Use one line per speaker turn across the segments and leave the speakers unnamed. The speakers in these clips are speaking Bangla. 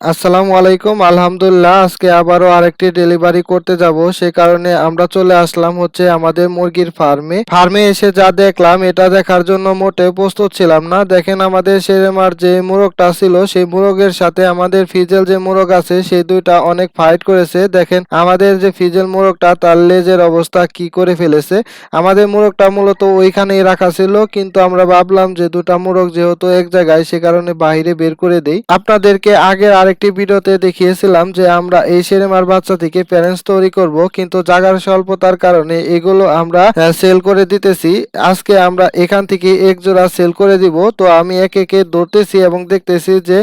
আসসালামু আলাইকুম, আলহামদুলিল্লাহ, আজকে আবারও আরেকটি ডেলিভারি করতে যাব। সে কারণে আমরা চলে আসলাম হচ্ছে আমাদের মুরগির ফার্মে ফার্মে এসে যা দেখলাম, এটা দেখার জন্য মোটেও প্রস্তুত ছিলাম না। দেখেন আমাদের সেরেমার যে মোরগটা ছিল, সেই মোরগের সাথে আমাদের ফিজেল যে মোরগ আছে, সেই দুইটা অনেক ফাইট করেছে। দেখেন আমাদের যে ফিজেল মোরগটা, তার লেজের অবস্থা কি করে ফেলেছে। আমাদের মোরগটা মূলত ওইখানেই রাখা ছিল, কিন্তু আমরা ভাবলাম যে দুটা মোরগ যেহেতু এক জায়গায়, সে কারণে বাইরে বের করে দেই। আপনাদেরকে আগের আরেকটি ভিডিওতে দেখিয়েছিলাম যে আমরা এই সেরেমার বাচ্চা থেকে প্যারেন্টস তৈরি করব, কিন্তু জায়গার স্বল্পতার কারণে এগুলো আমরা সেল করে দিতেছি। আজকে আমরা এখান থেকে এক জোড়া সেল করে দিব। তো আমি একে একে ধরতেছি এবং দেখতেছি যে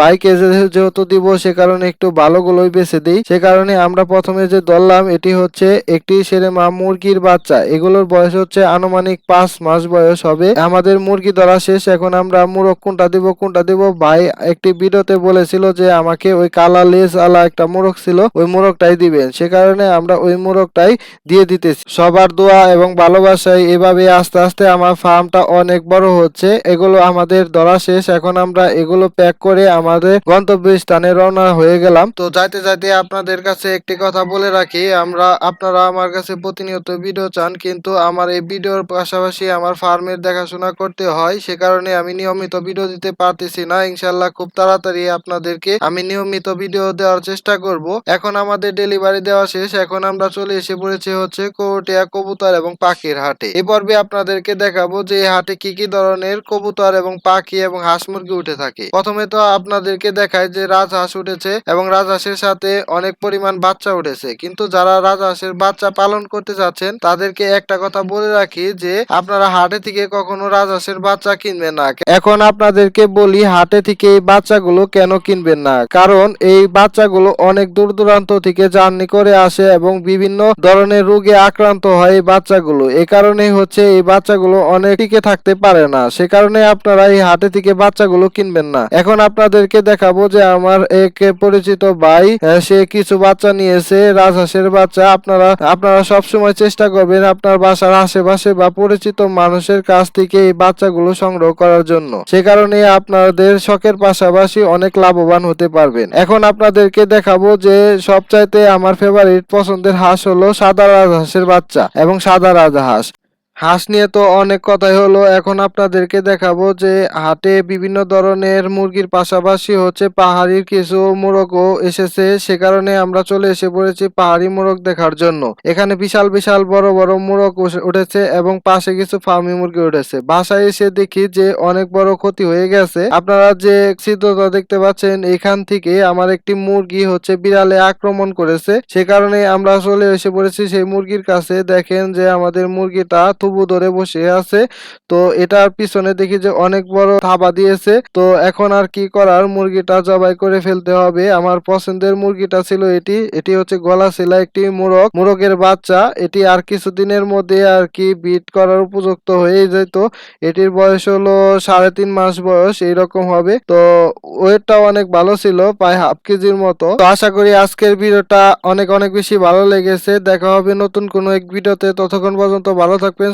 বাইকে যেহেতু দিব, সে কারণে একটু ভালোগুলোই বেছে দিই। সে কারণে আমরা প্রথমে যে ধরলাম, এটি হচ্ছে একটি সেরেমা মুরগির বাচ্চা। এগুলোর বয়স হচ্ছে আনুমানিক পাঁচ মাস বয়স হবে। আমাদের মুরগি ধরা শেষ। এখন আমরা মুরগ কোনটা দিব কোনটা দিব? ভাই একটি ভিডিওতে বলেছিল যে আমাকে ওই কালা লেজ আলা একটা মোরগ ছিল, ওই মোরগটাই দিবেন। সে কারণে আমরা ওই মোরগটাই দিয়ে দিতেছি। সবার দোয়া এবং ভালোবাসায় এভাবে আস্তে আস্তে আমার ফার্মটা অনেক বড় হচ্ছে। এগুলো আমাদের ধরা শেষ। এখন আমরা এগুলো প্যাক করে আমাদের গন্তব্য স্থানে রওনা হয়ে গেলাম। তো যাইতে যাইতে আপনাদের কাছে একটি কথা বলে রাখি। আমরা, আপনারা আমার কাছে প্রতিনিয়ত ভিডিও চান, কিন্তু আমার এই ভিডিওর পাশাপাশি আমার ফার্মের দেখাশোনা করতে হয়। সে কারণে আমি নিয়মিত ভিডিও দিতে পারতেছি না। ইনশাল্লাহ খুব তাড়াতাড়ি আপনাদেরকে আমি নিয়মিত ভিডিও দেওয়ার চেষ্টা করব। এখন আমাদের ডেলিভারি দেওয়া শেষ। এখন আমরা চলে এসে পড়েছি হচ্ছে কোটিয়া কবুতর এবং পাখির হাটে। এ পর্বে আপনাদেরকে দেখাবো যে হাটে কি কি ধরনের কবুতর এবং পাখি এবং হাঁস মুরগি উঠে থাকে। প্রথমে তো আপনাদেরকে দেখায় যে রাজহাঁস উঠেছে এবং রাজহাঁসের সাথে অনেক পরিমাণ বাচ্চা উঠেছে। কিন্তু যারা রাজহাঁসের বাচ্চা পালন করতে যাচ্ছেন, তাদেরকে একটা কথা বলে রাখি যে আপনারা হাটে থেকে কখনো রাজহাঁসের বাচ্চা কিনবেন না। এখন আপনাদেরকে বলি হাটে থেকে এই বাচ্চাগুলো কেন কিনবেন না? কারণ এই বাচ্চাগুলো অনেক দূর দূরান্ত থেকে জার্নি করে আসে এবং বিভিন্ন ধরনের রোগে আক্রান্ত হয় এই বাচ্চাগুলো। এই কারণেই হচ্ছে এই বাচ্চাগুলো অনেক টিকে থাকতে পারে না। সে কারণে আপনারা এই হাটে থেকে বাচ্চাগুলো কিনবেন না। এখন আপনাদেরকে দেখাবো যে আমার এক পরিচিত ভাই সে কিছু বাচ্চা নিয়েছে, রাজহাঁসের বাচ্চা। আপনারা আপনারা সব সময় চেষ্টা করবেন আপনার বাসার আশেপাশে বা পরিচিত মানুষের কাছ থেকে এই বাচ্চাগুলো সংগ্রহ করার জন্য। সে কারণে আপনাদের শখের পাশাপাশি অনেক লাভবান হতে পারবেন। এখন আপনাদেরকে দেখাবো যে সবচাইতে আমার ফেভারিট পছন্দের হাঁস হলো সাদা রাজহাঁসের বাচ্চা এবং সাদা রাজহাঁস। হাঁস নিয়ে তো অনেক কথাই হলো। এখন আপনাদেরকে দেখাবো যে হাটে বিভিন্ন ধরনের মুরগির পাশাপাশি হচ্ছে পাহাড়ির কিছু মোরগও এসেছে। সে কারণে আমরা চলে এসে পড়েছি পাহাড়ি মোরগ দেখার জন্য। এখানে বিশাল বিশাল বড় বড় মোরগ উঠেছে এবং পাশে কিছু ফার্মি মুরগি উঠেছে। বাসায় এসে দেখি যে অনেক বড় ক্ষতি হয়ে গেছে। আপনারা যে ছিদ্রতা দেখতে পাচ্ছেন, এখান থেকে আমার একটি মুরগি হচ্ছে বিড়ালে আক্রমণ করেছে। সে কারণে আমরা চলে এসে পড়েছি সেই মুরগির কাছে। দেখেন যে আমাদের মুরগিটা থুবু ধরে বসে আছে। তো এটার পিছনে দেখি যে অনেক বড় থাবা দিয়েছে। তো এখন আর কি করার? মুরগিটা জবাই করে ফেলতে হবে। আমার পছন্দের মুরগিটা ছিল এটি। এটি হচ্ছে গলা ছেলা একটি মোরগ। মোরগের বাচ্চা। এটি আর কিছুদিনের মধ্যে আর কি বিট করার উপযুক্ত হয়ে যেত। এটির বয়স হলো সাড়ে তিন মাস বয়স, এইরকম হবে। তো ওয়েটটা অনেক ভালো ছিল, প্রায় হাফ কেজির মতো। তো আশা করি আজকের ভিডিওটা অনেক অনেক বেশি ভালো লেগেছে। দেখা হবে নতুন কোনো এক ভিডিওতে। ততক্ষণ পর্যন্ত ভালো থাকবেন